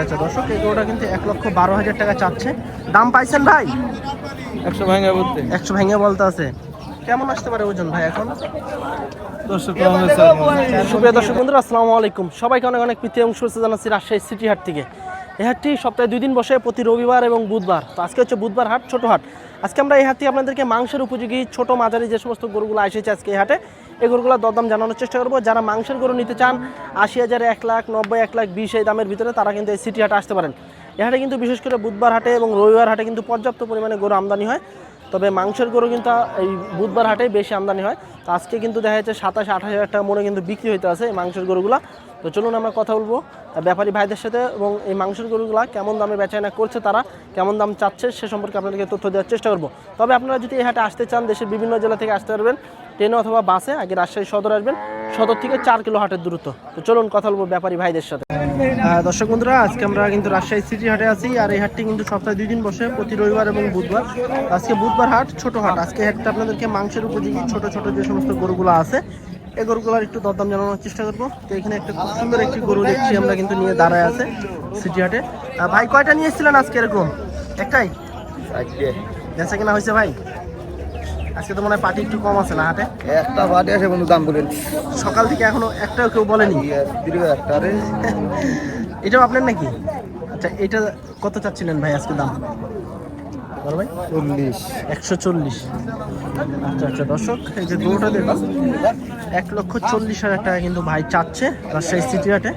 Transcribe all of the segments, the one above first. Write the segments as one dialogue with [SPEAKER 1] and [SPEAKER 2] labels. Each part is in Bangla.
[SPEAKER 1] আচ্ছা আচ্ছা দর্শক এই গরুটা কিন্তু এক লক্ষ বারো হাজার টাকা চাচ্ছে। দাম পাইছেন ভাই?
[SPEAKER 2] একশো ভাঙা বলতে।
[SPEAKER 1] একশো ভেঙে বলতে আছে। কেমন আসতে পারে ওজন ভাই এখন? সুপ্রিয় দর্শক বন্ধুরা আসসালামু আলাইকুম। সবাইকে অনেক অনেক প্রীতি এবং শুভেচ্ছা জানাচ্ছি রাজশাহী সিটি হাট থেকে। এই হাটটি সপ্তাহে দুই দিন বসে প্রতি রবিবার এবং বুধবার। তো আজকে হচ্ছে বুধবার হাট ছোট হাট। আজকে আমরা এই হাটটি আপনাদেরকে মাংসের উপযোগী ছোট মাঝারি যে সমস্ত গরুগুলো এসেছে আজকে এই হাটে এই গরুগুলো দরদাম জানানোর চেষ্টা করব। যারা মাংসের গরু নিতে চান, আশি হাজার, এক লাখ, নব্বই, এক লাখ, বিশ এই দামের ভিতরে তারা কিন্তু এই সিটি হাটে আসতে পারেন। এ হাটে কিন্তু বিশেষ করে বুধবার হাটে এবং রবিবার হাটে কিন্তু পর্যাপ্ত পরিমাণে গরু আমদানি হয়। তবে মাংসের গরু কিন্তু এই বুধবার হাটে বেশি আমদানি হয়। তো আজকে কিন্তু দেখা যাচ্ছে সাতাশ, আঠাশ হাজার টাকা মনে কিন্তু বিক্রি হইতে আছে এই মাংসের গরুগুলা। তো চলুন আমরা কথা বলব ব্যাপারী ভাইদের সাথে এবং এই মাংসের গরুগুলা কেমন দামে বেচাকেনা করছে তারা, কেমন দাম চাচ্ছে সে সম্পর্কে আপনাদেরকে তথ্য দেওয়ার চেষ্টা করব। তবে আপনারা যদি এই হাটে আসতে চান, দেশের বিভিন্ন জেলা থেকে আসতে পারবেন, ট্রেনে অথবা বাসে, আগে রাজশাহী সদর আসবেন, সদর থেকে চার কিলো হাটের দূরত্ব। তো চলুন কথা বলব ব্যাপারী ভাইদের সাথে। দর্শক বন্ধুরা, আজকে আমরা কিন্তু রাজশাহী সিটি হাটে আছি, আর এই হাটটি কিন্তু সপ্তাহে দুই দিন বসে, প্রতি রবিবার এবং বুধবার। আজকে বুধবার হাট, ছোট হাট। আজকে হাটটা আপনাদেরকে মাংসের উপযোগী ছোট ছোট যে সমস্ত গরুগুলো আছে এই গরুগুলোর একটু দরদাম জানানোর চেষ্টা করব। তো এখানে একটা খুব সুন্দর একটি গরু দেখছি আমরা কিন্তু নিয়ে দাঁড়ায় আছে সিটি হাটে। ভাই কয়টা নিয়ে এসেছিলেন আজকে এরকম? একটাই? বেচা কিনা হয়েছে ভাই? আজকে তো মনে হয় পার্টি একটু কম আছে না হাটে?
[SPEAKER 2] একটা বাড়ি আছে বন্ধু দাম বলেন।
[SPEAKER 1] সকাল থেকে এখনও একটাও কেউ বলেনি?
[SPEAKER 2] একটা রে।
[SPEAKER 1] এটাও আপনার নাকি? আচ্ছা এটা কত চাচ্ছিলেন ভাই আজকে দাম? বলো ভাই
[SPEAKER 2] চল্লিশ।
[SPEAKER 1] একশো চল্লিশ। আচ্ছা আচ্ছা দর্শক এই যে গরুটা এক লক্ষ চল্লিশ হাজার টাকা কিন্তু ভাই চাচ্ছে রাজশাহী সিটি হাটে।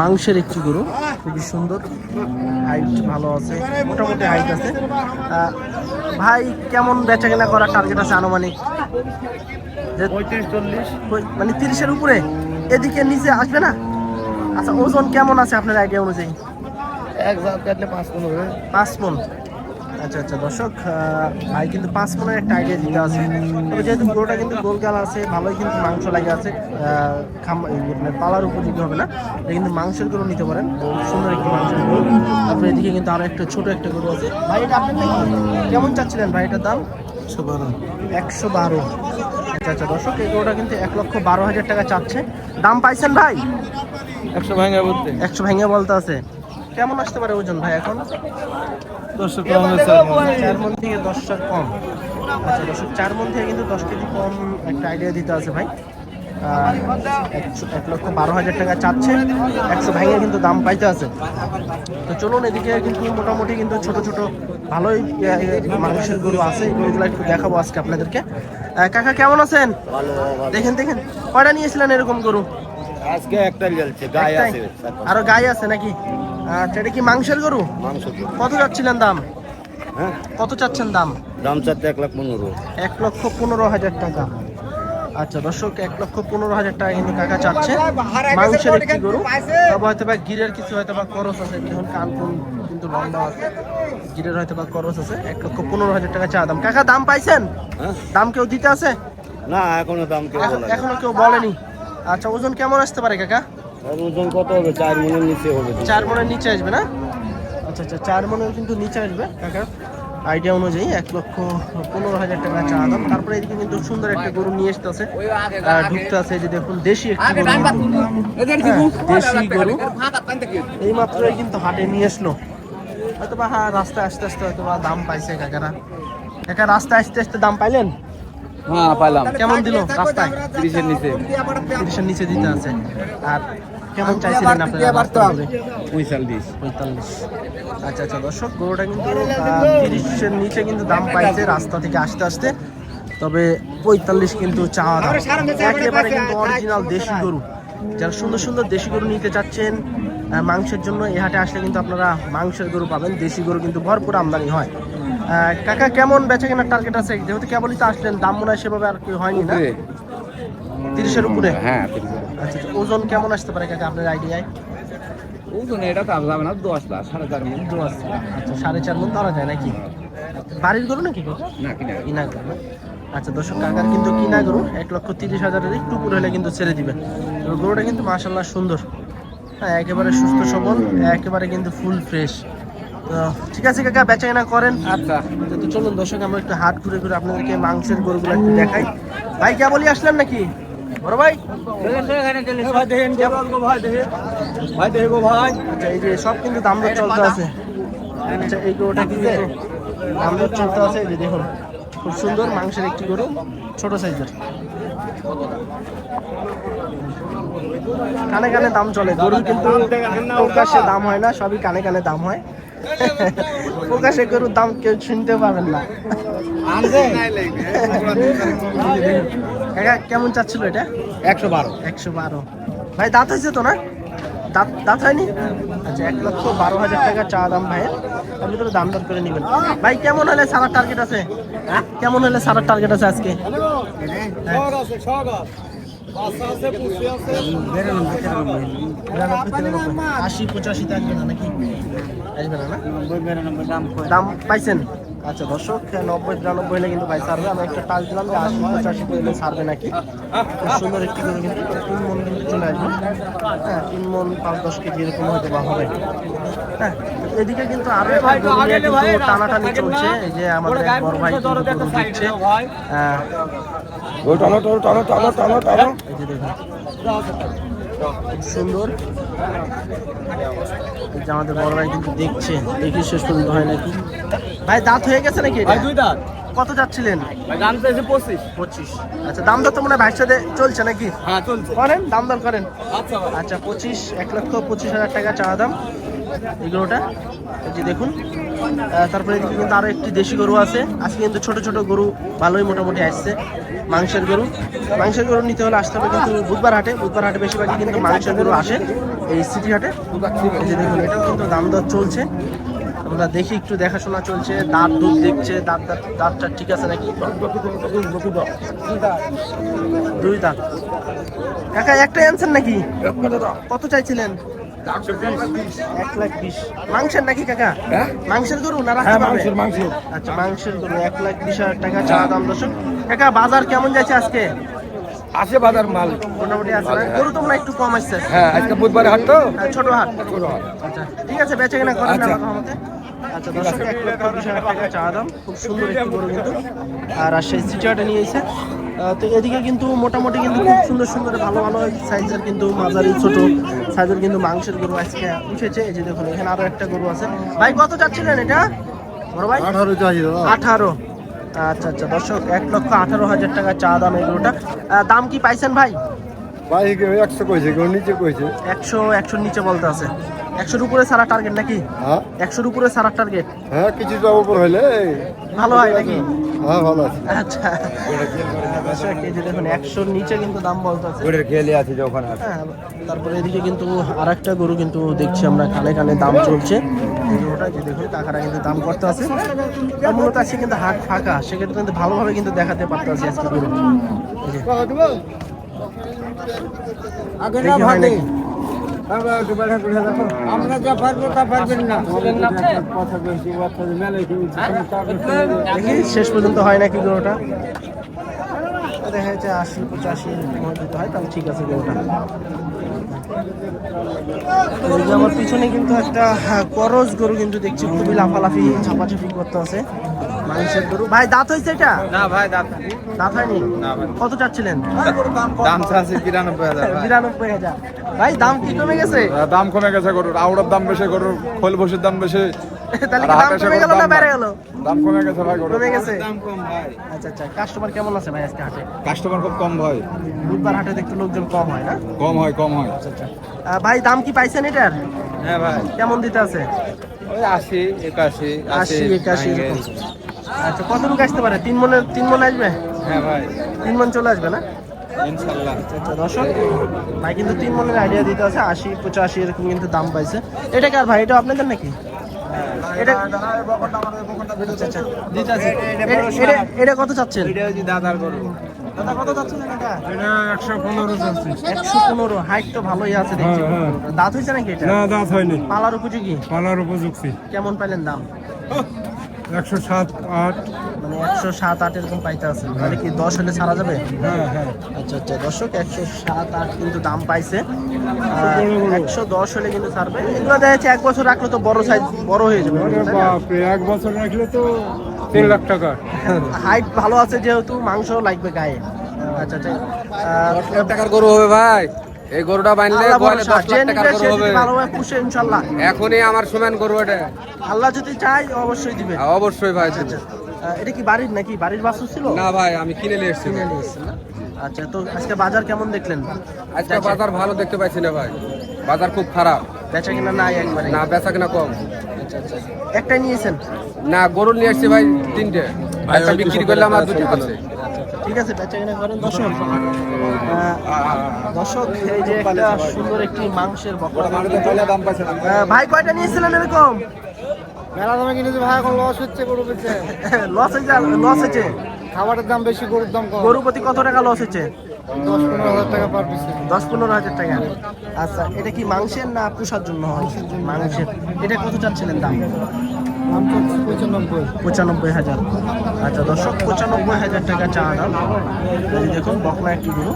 [SPEAKER 1] মাংসের একটি গরু খুবই সুন্দর হাইট ভালো আছে মোটামুটি হাইট আছে। ভাই কেমন বেচা কেনা করার টার্গেট আছে আনুমানিক? মানে তিরিশের উপরে? এদিকে নিচে আসবে না? আচ্ছা ওজন কেমন আছে আপনার আইডিয়া অনুযায়ী?
[SPEAKER 2] এক জাত কাটলে পাঁচ পনেরো
[SPEAKER 1] পাঁচ মন। আচ্ছা আচ্ছা দর্শক ভাই কিন্তু পাঁচ মনের একটা আইডিয়া দিতে আছে। তবে যেহেতু গরুটা কিন্তু গোলগাল আছে ভালোই কিন্তু মাংস লাগে আছে খাম মানে পালার উপযোগী হবে না। এটা কিন্তু মাংসের গরু নিতে পারেন খুব সুন্দর একটি মাংসের গরু। তারপরে এদিকে কিন্তু আরও একটা ছোট একটা গরু আছে। ভাই এটা আপনার নাকি কেমন চাচ্ছিলেন ভাই এটার দাম?
[SPEAKER 2] একশো বারো।
[SPEAKER 1] একশো বারো। আচ্ছা আচ্ছা দর্শক এই গরুটা কিন্তু এক লক্ষ বারো হাজার টাকা চাচ্ছে। দাম পাইছেন ভাই?
[SPEAKER 2] একশো ভাঙা বলতে।
[SPEAKER 1] একশো ভেঙে বলতে আছে। কেমন আসতে পারে ওজন ভাই এখন?
[SPEAKER 2] দশশো কম
[SPEAKER 1] চার মন থেকে দশটার কম। আচ্ছা দর্শক চার মন থেকে কিন্তু দশ কেজি কম একটা আইডিয়া দিতে আছে ভাই। এক লক্ষ বারো হাজার টাকা চাচ্ছে একশো ভেঙে কিন্তু দাম পাইতে আছে। তো চলুন এদিকে কিন্তু মোটামুটি কিন্তু ছোট ছোট ভালোই মানুষের গরু আছে এই গরুগুলো একটু দেখাবো আজকে আপনাদেরকে। কাকা কেমন আছেন? দেখেন দেখেন কয়টা নিয়েছিলেন এরকম গরু?
[SPEAKER 2] আজকে একটা জ্বলছে
[SPEAKER 1] একটাই? আরও গায়ে আছে নাকি? আচ্ছা এটা কি মাংসের গরু?
[SPEAKER 2] মাংস
[SPEAKER 1] কত চাচ্ছিলেন দাম?
[SPEAKER 2] হ্যাঁ?
[SPEAKER 1] কত চাচ্ছেন দাম?
[SPEAKER 2] দাম চাচ্ছে এক লাখ পনেরো।
[SPEAKER 1] এক লক্ষ পনেরো হাজার টাকা। আচ্ছা দর্শক এক লক্ষ পনেরো হাজার টাকা কিন্তু কাকা চাচ্ছে। মাংসের একটি গরু। তবে হয়তো বা গিরের কিছু হয়তো বা খরচ আছে। দেখুন কান কিন্তু লম্বা আছে। গিরের হয়তো বা খরচ আছে। এক লক্ষ পনেরো হাজার টাকা চা দাম। কাকা দাম পাইছেন?
[SPEAKER 2] হ্যাঁ।
[SPEAKER 1] দাম কেউ দিতে আছে?
[SPEAKER 2] না এখনও দাম কেউ।
[SPEAKER 1] এখনও কেউ বলেনি? আচ্ছা ওজন কেমন আসতে পারে কাকা?
[SPEAKER 2] ওজন কত হবে? চার মনের নিচে হবে।
[SPEAKER 1] চার মনের নিচে আসবে না? আচ্ছা আচ্ছা চার মনের কিন্তু নিচে আসবে কাকা। আইডিয়া অনুযায়ী এক লক্ষ পনেরো হাজার টাকা চা দাম। তারপরে এদিকে কিন্তু সুন্দর একটা গরু নিয়ে আসতে আছে আহ, ঢুকতে আছে যে দেখুন দেশি একটি গরু। হ্যাঁ, দেশি গরু। এই মাত্রই কিন্তু হাটে নিয়ে আসলো। হয়তো বা হ্যাঁ রাস্তায় আস্তে আস্তে হয়তো বা দাম পাইছে কাকারা। কাকা রাস্তায় আসতে আসতে দাম পাইলেন?
[SPEAKER 2] হ্যাঁ পাইলাম।
[SPEAKER 1] কেমন দিল? রাস্তায়
[SPEAKER 2] তিরিশের নিচে।
[SPEAKER 1] তিরিশের নিচে দিতে আছে। আর কেমন চাইছিলেন আপনারা?
[SPEAKER 2] পঁয়তাল্লিশ।
[SPEAKER 1] পঁয়তাল্লিশ। আচ্ছা আচ্ছা দর্শক গরুটা কিন্তু তিরিশের নিচে কিন্তু দাম পাইছে রাস্তা থেকে আসতে আসতে। তবে পঁয়তাল্লিশ কিন্তু চাওয়া দাম একেবারে কিন্তু অরিজিনাল দেশি গরু। যারা সুন্দর সুন্দর দেশি গরু নিতে চাচ্ছেন মাংসের জন্য এই হাটে আসলে কিন্তু আপনারা মাংসের গরু পাবেন দেশি গরু কিন্তু ভরপুর আমদানি হয়। কাকা কেমন বেচা কেনার টার্গেট আছে? যেহেতু কেবলই তো আসলেন দাম মনে হয় সেভাবে আর কি হয়নি না? তিরিশের উপরে?
[SPEAKER 2] হ্যাঁ
[SPEAKER 1] আচ্ছা আচ্ছা, ওজন কেমন আসতে পারে কাকা আপনার আইডিয়ায়
[SPEAKER 2] ওজন এটা তো যাবে না দশ লাখ সাড়ে চার মিনিট
[SPEAKER 1] দু আছে আচ্ছা সাড়ে চার মন ধরা যায় নাকি? বাড়ির গরু নাকি
[SPEAKER 2] না কিনা
[SPEAKER 1] কিনা গরু। আচ্ছা দর্শক কাকার কিন্তু কিনা গরু এক লক্ষ তিরিশ হাজারের একটু উপরে হলে কিন্তু ছেড়ে দিবে। তো গরুটা কিন্তু মাসাল্লাহ সুন্দর। হ্যাঁ একেবারে সুস্থ সবল একেবারে কিন্তু ফুল ফ্রেশ ঠিক আছে কাকা বেচা কেনা করেন।
[SPEAKER 2] আচ্ছা।
[SPEAKER 1] তো চলুন দর্শক আমরা একটু হাট ঘুরে ঘুরে আপনাদেরকে মাংসের গরুগুলো একটু দেখাই। ভাই কে বলি আসলেন নাকি? বড় ভাই।
[SPEAKER 2] ভাই দেখেন ভাই দেখে ভাই দেখে গো ভাই
[SPEAKER 1] আচ্ছা এই যে সব কিন্তু দাম দর চলতে আছে। আচ্ছা এই গরুটা কিন্তু দাম দর চলতে আছে এই যে দেখুন খুব সুন্দর মাংসের একটি গরু ছোট সাইজের। কানে কানে দাম চলে গরু কিন্তু প্রকাশ্যে দাম হয় না সবই কানে কানে দাম হয়। প্রকাশ্যে গরুর দাম কেউ শুনতে পাবেন না। কেমন চাচ্ছিল এটা?
[SPEAKER 2] একশো বারো।
[SPEAKER 1] একশো বারো। ভাই দাঁত হয়েছে তো না? দাঁত দাঁত হয়নি? আচ্ছা এক লক্ষ বারো হাজার টাকা চা দাম ভাইয়ের আপনি ভিতরে দাম দর করে নেবেন। ভাই কেমন হলে সারার টার্গেট আছে? হ্যাঁ? কেমন হলে সারার টার্গেট আছে আজকে। আশি পঁচাশি থাকবে না নাকি? আসবে না না? দাম পাইছেন? আচ্ছা দর্শক নব্বই বিরানব্বই হলে কিন্তু ভাই সারবে আমি একটা টাচ দিলাম যে আশি পঁচাশি হলে সারবে নাকি? খুব সুন্দর একটি করে কিন্তু তিন মন কিন্তু চলে আসবে। হ্যাঁ তিন মন পাঁচ দশ কেজি এরকম হয়তো বা হবে। হ্যাঁ এদিকে কিন্তু আরও কিন্তু টানাটানি চলছে। এই যে আমাদের বড় ভাই গরু দিচ্ছে। হ্যাঁ।
[SPEAKER 2] ও টানো টানো টানো টানো টানো টানো।
[SPEAKER 1] এই যে দেখুন। সুন্দর। এই যে আমাদের বড় ভাই কিন্তু দেখছে। দেখি শেষ পর্যন্ত হয় নাকি? ভাই দাঁত হয়ে গেছে নাকি
[SPEAKER 2] ভাই দুই দাঁত।
[SPEAKER 1] কত যাচ্ছিলেন?
[SPEAKER 2] ভাই দাম চাইছে পঁচিশ।
[SPEAKER 1] পঁচিশ। আচ্ছা দাম দর তো মনে হয় ভাইয়ের সাথে চলছে নাকি?
[SPEAKER 2] হ্যাঁ চলছে।
[SPEAKER 1] করেন দাম দর করেন।
[SPEAKER 2] আচ্ছা
[SPEAKER 1] আচ্ছা পঁচিশ এক লক্ষ পঁচিশ হাজার টাকা চাওয়া দাম। এগুলোটা। এই যে দেখুন তারপরে এদিকে কিন্তু আরও একটি দেশি গরু আছে। আজকে কিন্তু ছোট ছোট গরু ভালোই মোটামুটি আসছে মাংসের গরু। মাংসের গরু নিতে হলে আসতে হবে কিন্তু বুধবার হাটে। বুধবার হাটে বেশিরভাগই কিন্তু মাংসের গরু আসে এই সিটি হাটে। এই যে দেখুন এটাও কিন্তু দাম দর চলছে। আমরা দেখি একটু দেখাশোনা চলছে। দাঁত দুধ দেখছে দাঁত দাঁত দাঁতটা ঠিক আছে নাকি? দুই দাঁত। কাকা একটা অ্যান্সার নাকি? কত চাইছিলেন? এক লাখ বিশ। মাংসের নাকি কাকা?
[SPEAKER 2] হ্যাঁ?
[SPEAKER 1] মাংসের গরু না রাখতে
[SPEAKER 2] হ্যাঁ? মাংসের
[SPEAKER 1] আচ্ছা মাংসের গরু এক লাখ বিশ হাজার টাকা চা দাম দর্শক। কাকা বাজার কেমন যাচ্ছে আজকে?
[SPEAKER 2] আসে বাজার মাল।
[SPEAKER 1] মোটামুটি আছে গরু তো মনে একটু কম আসছে।
[SPEAKER 2] হ্যাঁ আজকে বুধবারে হাট তো।
[SPEAKER 1] হ্যাঁ, ছোট হাট।
[SPEAKER 2] ছোট হাট।
[SPEAKER 1] আচ্ছা ঠিক আছে বেচে কেনা করেন
[SPEAKER 2] আচ্ছা।
[SPEAKER 1] আল্লাহর আচ্ছা দর্শক এক লক্ষ বিশ হাজার টাকা চা দাম। খুব সুন্দর একটি গরু কিন্তু। আর রাজশাহী সিটি হাটে নিয়ে এসে। তো এদিকে কিন্তু মোটামুটি কিন্তু খুব সুন্দর সুন্দর ভালো ভালো সাইজের কিন্তু মাঝারি ছোট সাইজের কিন্তু মাংসের গরু আজকে উঠেছে। এই যে দেখুন এখানে আরও একটা গরু আছে। ভাই কত চাচ্ছিলেন এটা? বড় ভাই?
[SPEAKER 2] আঠারো
[SPEAKER 1] আঠারো। আচ্ছা আচ্ছা দর্শক এক লক্ষ আঠারো হাজার টাকা চা দাম এই গরুটা দাম কি পাইছেন ভাই?
[SPEAKER 2] একশো কইছে কেউ নিচে কইছে।
[SPEAKER 1] একশো একশোর নিচে বলতে আছে। একশোর উপরে সারা টার্গেট নাকি?
[SPEAKER 2] হ্যাঁ।
[SPEAKER 1] একশোর উপরে সারা টার্গেট
[SPEAKER 2] হ্যাঁ উপর হইলে
[SPEAKER 1] ভালো হয় নাকি?
[SPEAKER 2] হ্যাঁ ভালো আছে।
[SPEAKER 1] আচ্ছা। দেখুন একশোর নিচে কিন্তু দাম বলতে আছে।
[SPEAKER 2] আছে যখন
[SPEAKER 1] হ্যাঁ তারপরে এদিকে কিন্তু আর একটা গরু কিন্তু দেখছি আমরা কানে কানে দাম চলছে। গরুটা যে দেখুন কাকারা কিন্তু দাম করতে আছে। আর মূলত আজকে কিন্তু হাট ফাঁকা সেক্ষেত্রে কিন্তু ভালোভাবে কিন্তু দেখাতে পারতে আছে আজকে গরু। এই যে, দেখি
[SPEAKER 2] আমরা যা পারব তা পারবেন না।
[SPEAKER 1] দেখি শেষ পর্যন্ত হয় নাকি গরুটা? দেখা যাচ্ছে আশি পঁচাশি এরকম হয় তাহলে ঠিক আছে গরুটা। আমার পিছনে কিন্তু একটা হ্যাঁ, করজ গরু কিন্তু দেখছি খুবই লাফালাফি ঝাপাঝাপি করতে আছে। মাংসের গরু ভাই দাঁত হয়েছে এটা?
[SPEAKER 2] না ভাই দাম
[SPEAKER 1] দাঁত হয়নি?
[SPEAKER 2] না ভাই।
[SPEAKER 1] কত চাচ্ছিলেন?
[SPEAKER 2] দাম চাচ্ছে বিরানব্বই হাজার ভাই।
[SPEAKER 1] বিরানব্বই হাজার। ভাই দাম কি কমে গেছে?
[SPEAKER 3] দাম কমে গেছে গরুর। আউড়ার দাম বেশি গরুর খোল বসির দাম বেশি।
[SPEAKER 1] তাহলে দাম কমে গেল না বেড়ে গেল?
[SPEAKER 3] দাম কমে গেছে ভাই
[SPEAKER 1] কমে গেছে?
[SPEAKER 2] দাম কম ভাই।
[SPEAKER 1] আচ্ছা আচ্ছা। কাস্টমার কেমন আছে ভাই আজকে হাটে?
[SPEAKER 3] কাস্টমার খুব কম ভাই।
[SPEAKER 1] বুধবার হাটে দেখতে লোকজন কম হয় না?
[SPEAKER 3] কম হয় কম হয়।
[SPEAKER 1] আচ্ছা আচ্ছা। ভাই দাম কি পাইছেন এটার?
[SPEAKER 2] হ্যাঁ ভাই।
[SPEAKER 1] কেমন দিতে আছে?
[SPEAKER 2] ওই আশি একাশি
[SPEAKER 1] আশি একাশি এরকম। আচ্ছা কতটুকু আসতে পারে? তিন মনে তিন মন আসবে?
[SPEAKER 2] হ্যাঁ ভাই।
[SPEAKER 1] তিন মন চলে আসবে না?
[SPEAKER 2] ইনশাল্লাহ।
[SPEAKER 1] আচ্ছা দর্শক ভাই কিন্তু তিন মনের আইডিয়া দিতে আছে আশি পঁচাশি এরকম কিন্তু দাম পাইছে। এটা কার ভাই? এটা আপনাদের নাকি? এটা আচ্ছা আচ্ছা এটা- কত চাচ্ছেন?
[SPEAKER 2] দাদার গরু।
[SPEAKER 1] দাদা কত চাচ্ছেন এটা?
[SPEAKER 3] এটা একশো পনেরো
[SPEAKER 1] একশো পনেরো হাইট তো ভালোই আছে দেখছি।
[SPEAKER 3] হ্যাঁ, হ্যাঁ।
[SPEAKER 1] দাঁত হয়েছে নাকি এটা?
[SPEAKER 3] না দাঁত হয়নি।
[SPEAKER 1] পালার উপযোগী?
[SPEAKER 3] পালার উপযুক্তি
[SPEAKER 1] কেমন পাইলেন দাম?
[SPEAKER 3] একশো সাত আট।
[SPEAKER 1] মানে একশো সাত আট এরকম পাইতে আছে। তাহলে কি দশ হলে ছাড়া যাবে?
[SPEAKER 3] হ্যাঁ হ্যাঁ।
[SPEAKER 1] আচ্ছা আচ্ছা। দর্শক একশো সাত আট কিন্তু দাম পাইছে। একশো দশ হলে কিন্তু ছাড়বে। এগুলো দেখা যাচ্ছে এক বছর রাখলে তো বড় সাইজ বড় হয়ে যাবে।
[SPEAKER 3] বাপরে এক বছর রাখলে তো তিন লাখ টাকা।
[SPEAKER 1] হাইট ভালো আছে যেহেতু মাংস লাগবে গায়ে। আচ্ছা আচ্ছা।
[SPEAKER 2] দশ লাখ টাকার গরু হবে ভাই। এই গরুটা বানলে
[SPEAKER 1] আল্লাহ
[SPEAKER 2] গোয়ালে
[SPEAKER 1] ভরসা,
[SPEAKER 2] দশ
[SPEAKER 1] যে
[SPEAKER 2] লাখ টাকার
[SPEAKER 1] নিবে
[SPEAKER 2] হবে।
[SPEAKER 1] ভালোভাবে পুষে ইনশাল্লাহ।
[SPEAKER 2] এখনই আমার সমান গরু এটা।
[SPEAKER 1] আল্লাহ যদি চাই অবশ্যই দিবে।
[SPEAKER 2] হ্যাঁ, অবশ্যই ভাই
[SPEAKER 1] আচ্ছা আচ্ছা। এটা কি বাড়ির নাকি? বাড়ির বাসু ছিল?
[SPEAKER 2] না ভাই আমি কিনে নিয়ে এসেছি
[SPEAKER 1] কিনে নিয়ে আচ্ছা তো আজকে বাজার কেমন দেখলেন?
[SPEAKER 2] আজকে বাজার ভালো দেখতে পাচ্ছি না ভাই। বাজার খুব খারাপ।
[SPEAKER 1] বেচা কিনা নাই একবারে?
[SPEAKER 2] না বেচা কিনা কম।
[SPEAKER 1] আচ্ছা আচ্ছা। একটাই নিয়েছেন?
[SPEAKER 2] না গরু নিয়ে এসেছি ভাই তিনটে। একটা বিক্রি করলে আমার দুটো আছে
[SPEAKER 1] ঠিক আছে বেচা কিনা করেন। দর্শক দর্শক এই যে একটা সুন্দর একটি মাংসের বকরা ভাই কয়টা নিয়েছিলেন এরকম?
[SPEAKER 4] মেলা দামে কিনেছি ভাই এখন লস হচ্ছে গরু বেচে।
[SPEAKER 1] লস হয়েছে লস হয়েছে?
[SPEAKER 4] খাবারের দাম বেশি গরুর দাম কম।
[SPEAKER 1] গরু প্রতি কত টাকা লস হয়েছে?
[SPEAKER 4] দশ পনেরো হাজার টাকা পার পিসে
[SPEAKER 1] দশ পনেরো হাজার টাকা। আচ্ছা এটা কি মাংসের না পুষার জন্য হয়? মাংসের। এটা কত চাচ্ছিলেন দাম?
[SPEAKER 4] পঁচানব্বই।
[SPEAKER 1] হাজার। আচ্ছা দর্শক পঁচানব্বই হাজার টাকা চা দাম। দেখুন বকনা একটি গরু।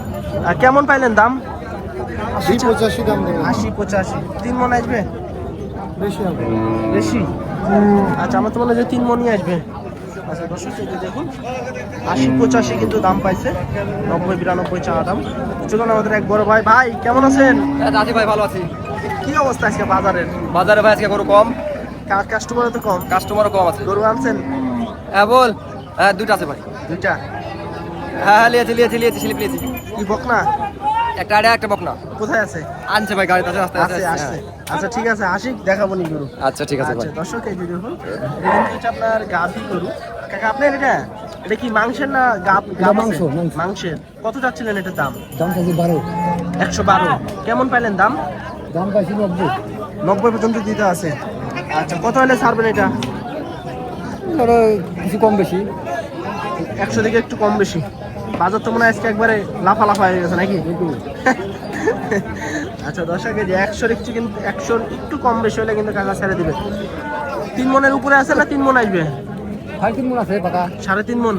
[SPEAKER 1] আর কেমন পাইলেন দাম?
[SPEAKER 4] আশি পঁচাশি দাম
[SPEAKER 1] আশি পঁচাশি। তিন মন আসবে?
[SPEAKER 4] বেশি হবে।
[SPEAKER 1] বেশি? আচ্ছা আমার তো মনে হয় যে তিন মনই আসবে। আচ্ছা দর্শক এই দেখুন আশি পঁচাশি কিন্তু দাম পাইছে। নব্বই বিরানব্বই চা দাম। চলুন আমাদের এক বড় ভাই। ভাই কেমন আছেন?
[SPEAKER 2] আছি ভাই ভালো আছি।
[SPEAKER 1] কি অবস্থা আজকে বাজারের?
[SPEAKER 2] বাজারে ভাই আজকে গরু কম।
[SPEAKER 1] কাস্টমার তো কম?
[SPEAKER 2] কাস্টমারও কম আছে।
[SPEAKER 1] গরু আনছেন?
[SPEAKER 2] হ্যাঁ বল। হ্যাঁ দুটো আছে ভাই।
[SPEAKER 1] দুইটা?
[SPEAKER 2] হ্যাঁ হ্যাঁ লিয়েছি লিয়েছি লিয়েছি স্লিপ লিয়েছি।
[SPEAKER 1] কি বকনা?
[SPEAKER 2] একটা আড়ে একটা বকনা।
[SPEAKER 1] কোথায় আছে?
[SPEAKER 2] আনছে ভাই গাড়িতে আছে
[SPEAKER 1] আসছে। আচ্ছা ঠিক আছে আশিক দেখাবো নি গরু।
[SPEAKER 2] আচ্ছা ঠিক আছে
[SPEAKER 1] আচ্ছা
[SPEAKER 2] ভাই।
[SPEAKER 1] দর্শক এই দেখুন এটা আপনার গাভি গরু। কাকা আপনার এটা এটা কি মাংসের না গাব গাব
[SPEAKER 4] মাংস,
[SPEAKER 1] মাংসের। কত চাচ্ছিলেন এটার দাম?
[SPEAKER 4] দাম চাইছি বারো।
[SPEAKER 1] একশো বারো। কেমন পাইলেন দাম?
[SPEAKER 4] দাম পাইছি নব্বই।
[SPEAKER 1] নব্বই পর্যন্ত দিতে আছে। আচ্ছা কত হলে ছাড়বেন এটা?
[SPEAKER 4] ধরো কিছু কম বেশি।
[SPEAKER 1] একশো থেকে একটু কম বেশি। বাজার তো মনে হয় আজকে একবারে লাফা লাফা হয়ে গেছে নাকি? আচ্ছা এই যে একশোর একটু কিন্তু একশোর একটু কম বেশি হলে কিন্তু কাকা ছেড়ে দিবে। তিন মনের উপরে আছে না তিন মন আসবে?
[SPEAKER 4] ভাই তিন মন আছে পাকা।
[SPEAKER 1] সাড়ে তিন মন।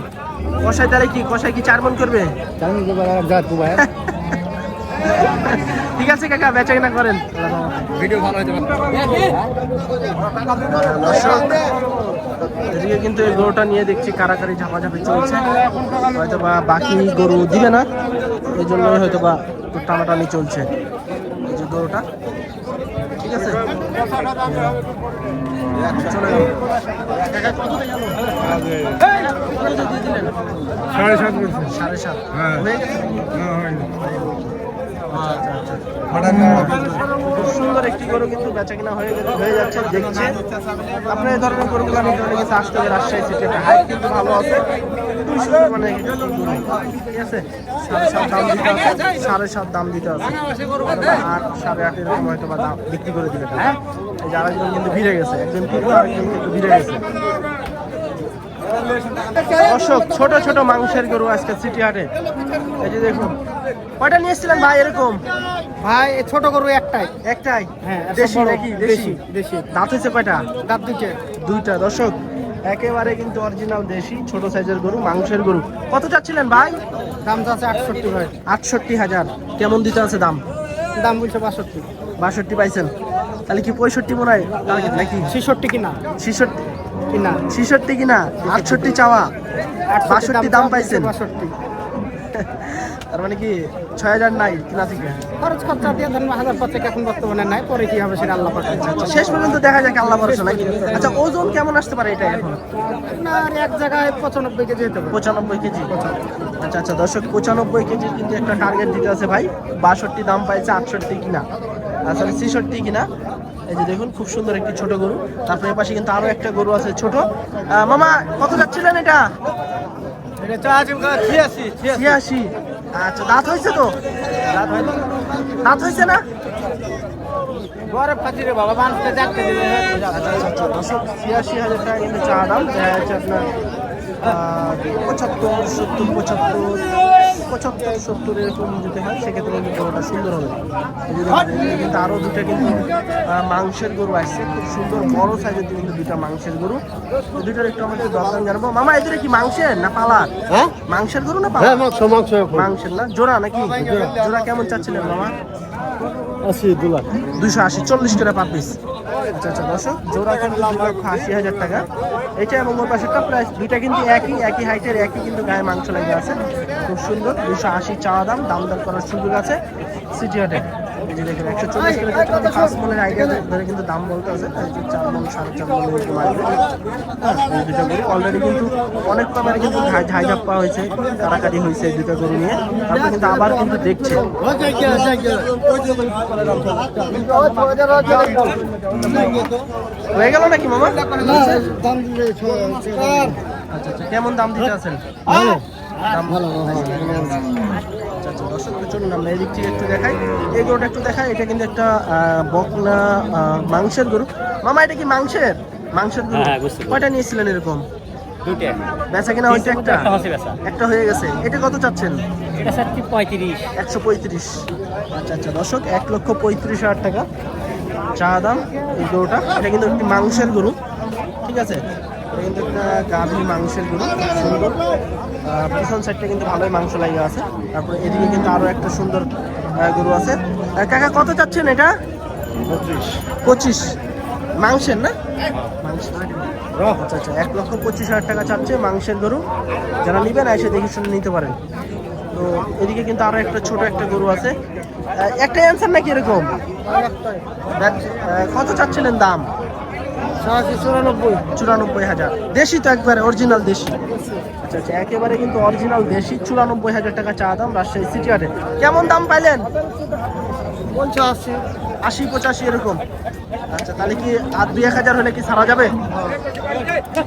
[SPEAKER 1] কষাই তাহলে কি কষাই কি চার মন করবে?
[SPEAKER 4] যা তু ভাই
[SPEAKER 1] ঠিক আছে কাকা বেচা কিনা করেন।
[SPEAKER 2] ভিডিও ভালো
[SPEAKER 1] দর্শক এদিকে কিন্তু এই গরুটা নিয়ে দেখছি কারাকারি ঝাপাঝাপি চলছে। হয়তো বা বাকি গরু দিবে না এই জন্যই হয়তো বা টানাটানি চলছে এই যে গরুটা। ঠিক আছে?
[SPEAKER 3] সাত
[SPEAKER 1] সাড়ে সাত।
[SPEAKER 3] হ্যাঁ।
[SPEAKER 1] হয়ে গেছে নাকি?
[SPEAKER 3] হ্যাঁ, হয়নি।
[SPEAKER 1] আচ্ছা আচ্ছা
[SPEAKER 3] হঠাৎ না।
[SPEAKER 1] খুব সুন্দর একটি গরু কিন্তু হয়ে হয়ে যাচ্ছে আপনার কিন্তু আসতে হবে রাজশাহী মানে সাড়ে সাত দাম দিতে আছে আট, সাড়ে আট এরকম হয়তো বা দাম বিক্রি করে দিবে তারা। এই যে কিন্তু ভিড়ে গেছে, একজন কিন্তু ভিড়ে গেছে। অশোক ছোট ছোট মাংসের গরু আজকে সিটি হাটে। এই যে দেখুন কয়টা নিয়ে এসেছিলেন ভাই এরকম?
[SPEAKER 4] ভাই ছোট গরু একটাই।
[SPEAKER 1] একটাই?
[SPEAKER 4] হ্যাঁ
[SPEAKER 1] দেশি। নাকি? দেশি
[SPEAKER 4] দেশি?
[SPEAKER 1] দাঁত হয়েছে কয়টা?
[SPEAKER 4] দাঁত দুইটে।
[SPEAKER 1] দুইটা দর্শক একেবারে কিন্তু অরিজিনাল দেশি ছোট সাইজের গরু মাংসের গরু। কত চাচ্ছিলেন ভাই?
[SPEAKER 4] দাম চাচ্ছে আটষট্টি ভাই।
[SPEAKER 1] আটষট্টি হাজার। কেমন দিতে আছে দাম?
[SPEAKER 4] দাম বলছে বাষট্টি।
[SPEAKER 1] বাষট্টি পাইছেন। তাহলে কি পঁয়ষট্টি মনে হয় নাকি?
[SPEAKER 4] ছেষট্টি কিনা?
[SPEAKER 1] ছিষট্টি।
[SPEAKER 4] কিনা?
[SPEAKER 1] ছিষট্টি কিনা? আটষট্টি চাওয়া। বাষট্টি দাম পাইছেন।
[SPEAKER 4] বাষট্টি।
[SPEAKER 1] তার মানে কি ছয় হাজার নাই কিনা থেকে
[SPEAKER 4] খরচ খরচা দিয়ে ধরেন হাজার পাঁচেক এখন বর্তমানে নাই পরে কি হবে সেটা আল্লাহ
[SPEAKER 1] আচ্ছা, শেষ পর্যন্ত দেখা যাক আল্লাহ ভরসা নাকি আচ্ছা ওজন কেমন আসতে পারে এটা এখন?
[SPEAKER 4] আপনার এক জায়গায় পঁচানব্বই কেজি হতে
[SPEAKER 1] পঁচানব্বই কেজি? আচ্ছা আচ্ছা দর্শক পঁচানব্বই কেজির কিন্তু একটা টার্গেট দিতে আছে ভাই। বাষট্টি দাম পাইছে আটষট্টি কিনা। আসলে ছেষট্টি কিনা। এই যে দেখুন খুব সুন্দর একটি ছোট গরু। তারপরে পাশে কিন্তু আরও একটা গরু আছে ছোট। মামা কত যাচ্ছিলেন এটা?
[SPEAKER 4] এটা ছিয়াশি।
[SPEAKER 1] ছিয়াশি। আচ্ছা দাঁত হয়েছে তো? দাঁত হয়েছে না?
[SPEAKER 4] ঘরে ফাঁচি রে বাবা মানুষকে দিলে
[SPEAKER 1] আচ্ছা আচ্ছা ছিয়াশি হাজার টাকা কিন্তু চা দাম। দেখা যাচ্ছে আপনার পঁচাত্তর সত্তর পঁচাত্তর। পঁচাত্তর সত্তর এরকম যদি হয় সেক্ষেত্রে কিন্তু গরুটা সুন্দর হবে। কিন্তু আরও দুটো কিন্তু মাংসের গরু আসছে। খুব সুন্দর বড় সাইজের কিন্তু দুটা মাংসের গরু। দুটোর একটু আমাদের দরদাম জানব। মামা এদের কি মাংসের না পালার
[SPEAKER 4] হ্যাঁ?
[SPEAKER 1] মাংসের গরু না
[SPEAKER 4] হ্যাঁ
[SPEAKER 1] পালার
[SPEAKER 4] মাংস মাংস
[SPEAKER 1] মাংসের না? জোড়া নাকি? জোড়া কেমন চাচ্ছিলেন মামা?
[SPEAKER 4] আশি দু লাখ।
[SPEAKER 1] দুইশো আশি চল্লিশ টাকা পার পিস আচ্ছা আচ্ছা দর্শক জোড়া কিন্তু লক্ষ আশি হাজার টাকা। এটা এবং ওর পাশেরটা প্রাইস দুইটা কিন্তু একই একই হাইটের একই কিন্তু গায়ে মাংস লেগে আছে। খুব সুন্দর। দুশো আশি চাওয়া দাম দাম দর করার সুযোগ আছে সিটি হাটে চল্লিশ আইডিয়া কিন্তু দাম আছে। চার সাড়ে চার মন হ্যাঁ অলরেডি কিন্তু অনেক কিন্তু হয়েছে দুটো নিয়ে। কিন্তু আবার কিন্তু হয়ে আচ্ছা আচ্ছা কেমন দাম দিতে আছেন? দাম ভালো আচ্ছা দর্শক চলুন আমরা এদিক থেকে একটু দেখাই। এই গরুটা একটু দেখাই এটা কিন্তু একটা বকনা মাংসের গরু। মামা এটা কি মাংসের? মাংসের গরু?
[SPEAKER 2] হ্যাঁ।
[SPEAKER 1] কয়টা নিয়েছিলেন এরকম? বেচা কিনা হয়েছে একটা হয়ে গেছে। এটা কত চাচ্ছেন?
[SPEAKER 2] এটা চাচ্ছি পঁয়ত্রিশ।
[SPEAKER 1] একশো পঁয়ত্রিশ। আচ্ছা আচ্ছা দর্শক এক লক্ষ পঁয়ত্রিশ হাজার টাকা চা দাম এই গরুটা। এটা কিন্তু একটি মাংসের গরু। ঠিক আছে? একটা গাভী মাংসের গরু সুন্দর। পিছন সাইডটা কিন্তু ভালোই মাংস লাগে আছে। তারপরে এদিকে কিন্তু আরও একটা সুন্দর গরু আছে। কাকা কত চাচ্ছেন এটা? পঁচিশ। মাংসের না? মাংস আচ্ছা আচ্ছা এক লক্ষ পঁচিশ হাজার টাকা চাচ্ছে মাংসের গরু। যারা নেবেন এসে দেখে শুনে নিতে পারেন। তো এদিকে কিন্তু আরও একটা ছোট একটা গরু আছে। একটা অ্যান্সার নাকি এরকম? কত চাচ্ছিলেন দাম?
[SPEAKER 4] চুরানব্বই।
[SPEAKER 1] চুরানব্বই হাজার। দেশি তো একবারে অরিজিনাল দেশি। আচ্ছা আচ্ছা একেবারে কিন্তু অরিজিনাল দেশি চুরানব্বই হাজার টাকা চা দাম রাজশাহী সিটি হাটে কেমন দাম পাইলেন?
[SPEAKER 4] বলছে
[SPEAKER 1] আশি পঁচাশি এরকম। আচ্ছা তাহলে কি আর দুই এক হাজার হলে কি সারা যাবে?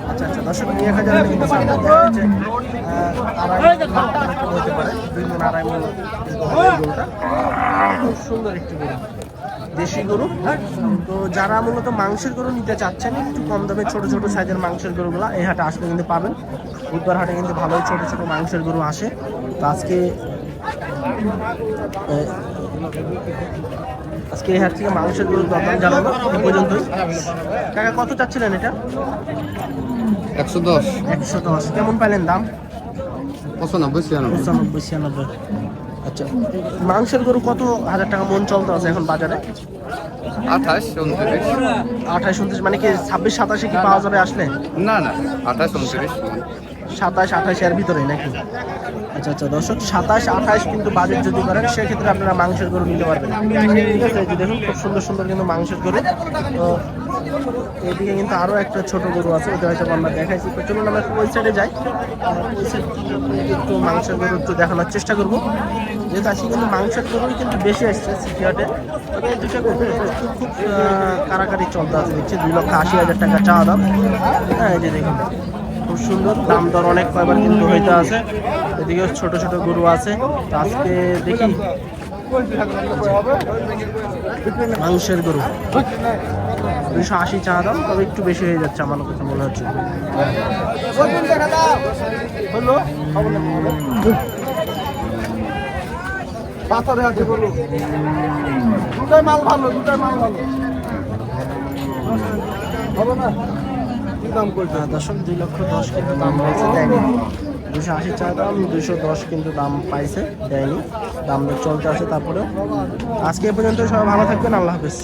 [SPEAKER 1] আচ্ছা আচ্ছা দর্শক দুই এক হাজার হলে কিন্তু সারা যাবে। হতে পারে। দুই মন আড়াই মন খুব সুন্দর একটি গরু দেশি গরু তো যারা মূলত মাংসের গরু নিতে চাচ্ছেন একটু কম দামে ছোট ছোট সাইজের মাংসের গরুগুলো এই হাটে আসলে কিন্তু পাবেন। বুধবার হাটে কিন্তু ভালোই ছোট ছোট মাংসের গরু আসে। তো আজকে আজকে এই হাট থেকে মাংসের গরুর দরদাম জানাব এই পর্যন্তই। কাকা কত চাচ্ছিলেন এটা?
[SPEAKER 3] একশো দশ।
[SPEAKER 1] একশো দশ। কেমন পাইলেন দাম?
[SPEAKER 3] পঁচানব্বই ছিয়ানব্বই।
[SPEAKER 1] পঁচানব্বই ছিয়ানব্বই। মাংসের গরু কত হাজার টাকা মন চলতে আছে এখন বাজারে?
[SPEAKER 3] আঠাশ উনত্রিশ।
[SPEAKER 1] আঠাশ উনত্রিশ মানে কি ছাব্বিশ সাতাশে কি পাওয়া যাবে আসলে?
[SPEAKER 3] না না আঠাশ উনত্রিশ।
[SPEAKER 1] সাতাশ আঠাশ এর ভিতরে নাকি? আচ্ছা আচ্ছা দর্শক সাতাশ আঠাশ কিন্তু বাজেট যদি করেন সেক্ষেত্রে আপনারা মাংসের গরু নিতে পারবেন। ঠিক আছে দেখুন খুব সুন্দর সুন্দর কিন্তু মাংসের গরু। তো এদিকে কিন্তু আরও একটা ছোট গরু আছে ওটা হয়তো আমরা দেখাইছি। তো চলুন আমরা ওই সাইডে যাই। একটু মাংসের গরু একটু দেখানোর চেষ্টা করব। যেহেতু আজকে কিন্তু মাংসের গরুই কিন্তু বেশি আসছে সিটিহাটে, তবে দুটো গরু খুব কারাকারি চলতে আছে। দেখছি দুই লক্ষ আশি হাজার টাকা চাওয়া দাম। হ্যাঁ এই যে দেখুন, খুব সুন্দর। দাম দর অনেক কয়বার কিন্তু হইতে আছে। এদিকে ছোট ছোট গরু আছে। আজকে দেখি মাংসের গরু। দুইশো আশি চা দাম তবে একটু বেশি হয়ে যাচ্ছে আমার কথা মনে হচ্ছে।
[SPEAKER 3] পাথরে আছে বলো দুটাই মাল ভালো দুটাই মাল ভালো। হবে না? দাম করছে
[SPEAKER 1] দুই লক্ষ দশ কিন্তু দাম দেয়নি। দুশো আশি চা দাম দুশো দশ কিন্তু দাম পাইছে দেয়নি। দাম চলতে আসে তারপরেও। আজকে পর্যন্ত সবাই ভালো থাকবেন আল্লাহ হাফেজ।